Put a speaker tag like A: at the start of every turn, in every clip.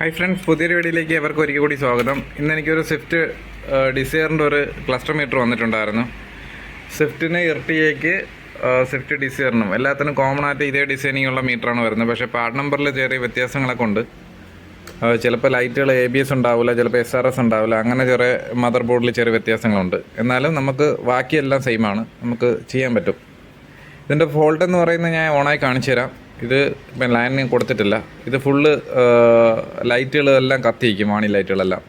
A: Hi friends പുതിയൊരു വീഡിയോയിലേക്ക് അവർക്ക് ഒരിക്കൽ കൂടി സ്വാഗതം. ഇന്ന് എനിക്കൊരു സ്വിഫ്റ്റ് ഡിസയറിന്റെ ഒരു ക്ലസ്റ്റർ മീറ്റർ വന്നിട്ടുണ്ടായിരുന്നു. സ്വിഫ്റ്റിന് ഇർട്ടിയേക്ക് സ്വിഫ്റ്റ് ഡിസയറിനും എല്ലാത്തിനും കോമൺ ആയിട്ട് ഇതേ ഡിസൈനിങ് ഉള്ള മീറ്ററാണ് വരുന്നത്. പക്ഷേ പാർട്ട് നമ്പറിൽ ചെറിയ വ്യത്യാസങ്ങളൊക്കെ ഉണ്ട്. ചിലപ്പോൾ ലൈറ്റുകൾ എ ബി എസ് ഉണ്ടാവില്ല ചിലപ്പോൾ എസ് ആർ എസ് ഉണ്ടാവില്ല അങ്ങനെ ചെറിയ മദർ ബോർഡിൽ ചെറിയ വ്യത്യാസങ്ങളുണ്ട്. എന്നാലും നമുക്ക് ബാക്കിയെല്ലാം സെയിമാണ് നമുക്ക് ചെയ്യാൻ പറ്റും. ഇതിന്റെ ഫോൾട്ട് എന്ന് പറയുന്നത് ഞാൻ ഓണായി കാണിച്ചു തരാം ഇത് ഇപ്പം ലൈനിങ് കൊടുത്തിട്ടില്ല. ഇത് ഫുള്ള് ലൈറ്റുകളെല്ലാം കത്തിയിരിക്കും വാണി ലൈറ്റുകളെല്ലാം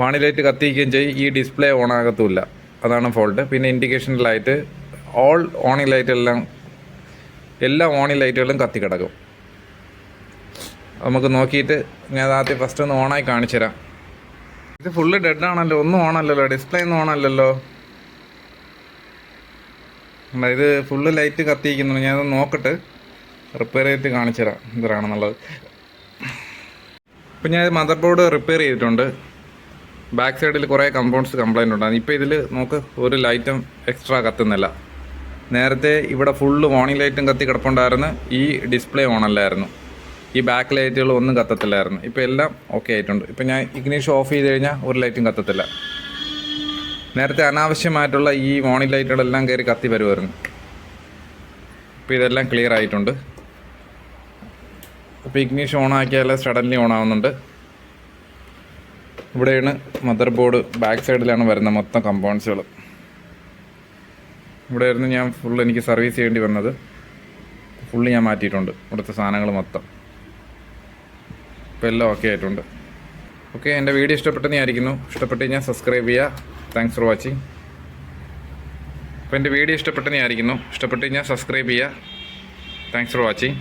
A: വാണി ലൈറ്റ് കത്തിയിരിക്കുകയും ചെയ്യും ഈ ഡിസ്പ്ലേ ഓൺ ആകത്തുമില്ല. അതാണ് ഫോൾട്ട് പിന്നെ ഇൻഡിക്കേഷൻ ലൈറ്റ് ഓൾ ഓണി ലൈറ്റെല്ലാം എല്ലാ ഓണി ലൈറ്റുകളും കത്തി കിടക്കും നമുക്ക് നോക്കിയിട്ട് ഞാൻ ആദ്യം ഫസ്റ്റ് ഒന്ന് ഓണായി കാണിച്ചു തരാം. ഇത് ഫുള്ള് ഡെഡ് ആണല്ലോ ഒന്നും ഓണല്ലല്ലോ ഡിസ്പ്ലേ ഒന്നും ഓണല്ലല്ലോ ഇത് ഫുള്ള് ലൈറ്റ് കത്തിയിരിക്കുന്നുണ്ട് ഞാനത് നോക്കട്ടെ. റിപ്പയർ ചെയ്തിട്ട് കാണിച്ചു തരാം. എന്താണെന്നുള്ളത് ഇപ്പം ഞാൻ മദർ ബോർഡ് റിപ്പയർ ചെയ്തിട്ടുണ്ട്. ബാക്ക് സൈഡിൽ കുറേ കമ്പൗണ്ട്സ് കംപ്ലൈന്റ് ഉണ്ടായിരുന്നു ഇപ്പോൾ ഇതിൽ നോക്ക് ഒരു ലൈറ്റും എക്സ്ട്രാ കത്തുന്നില്ല. നേരത്തെ ഇവിടെ ഫുള്ള് വാണിംഗ് ലൈറ്റും കത്തി കിടപ്പുണ്ടായിരുന്നു. ഈ ഡിസ്പ്ലേ ഓണല്ലായിരുന്നു ഈ ബാക്ക് ലൈറ്റുകൾ ഒന്നും കത്തത്തില്ലായിരുന്നു. ഇപ്പോൾ എല്ലാം ഓക്കെ ആയിട്ടുണ്ട്. ഇപ്പം ഞാൻ ഇഗ്നീഷ് ഓഫ് ചെയ്ത് കഴിഞ്ഞാൽ ഒരു ലൈറ്റും കത്തത്തില്ല. നേരത്തെ അനാവശ്യമായിട്ടുള്ള ഈ വാണിംഗ് ലൈറ്റുകളെല്ലാം കയറി കത്തി വരുമായിരുന്നു ഇപ്പോൾ ഇതെല്ലാം ക്ലിയർ ആയിട്ടുണ്ട്. ഇപ്പോൾ ഇഗ്നീഷ് ഓൺ ആക്കിയാൽ സഡൻലി ഓൺ ആവുന്നുണ്ട് ഇവിടെയാണ് മദർ ബോർഡ് ബാക്ക് സൈഡിലാണ് വരുന്നത് മൊത്തം കമ്പൗണ്ട്സുകൾ ഇവിടെ ആയിരുന്നു ഞാൻ ഫുൾ എനിക്ക് സർവീസ് ചെയ്യേണ്ടി വന്നത്. ഫുള്ള് ഞാൻ മാറ്റിയിട്ടുണ്ട്. ഇവിടുത്തെ സാധനങ്ങൾ മൊത്തം. ഇപ്പോൾ എല്ലാം ഓക്കെ ആയിട്ടുണ്ട്. ഓക്കെ എന്റെ വീഡിയോ ഇഷ്ടപ്പെട്ടെന്ന് ആയിരിക്കുന്നു ഇഷ്ടപ്പെട്ട് കഴിഞ്ഞാൽ സബ്സ്ക്രൈബ് ചെയ്യുക. താങ്ക്സ് ഫോർ വാച്ചിങ് അപ്പോൾ എന്റെ വീഡിയോ ഇഷ്ടപ്പെട്ടെന്ന് ആയിരിക്കുന്നു ഇഷ്ടപ്പെട്ട് കഴിഞ്ഞാൽ സബ്സ്ക്രൈബ് ചെയ്യുക. Thanks for watching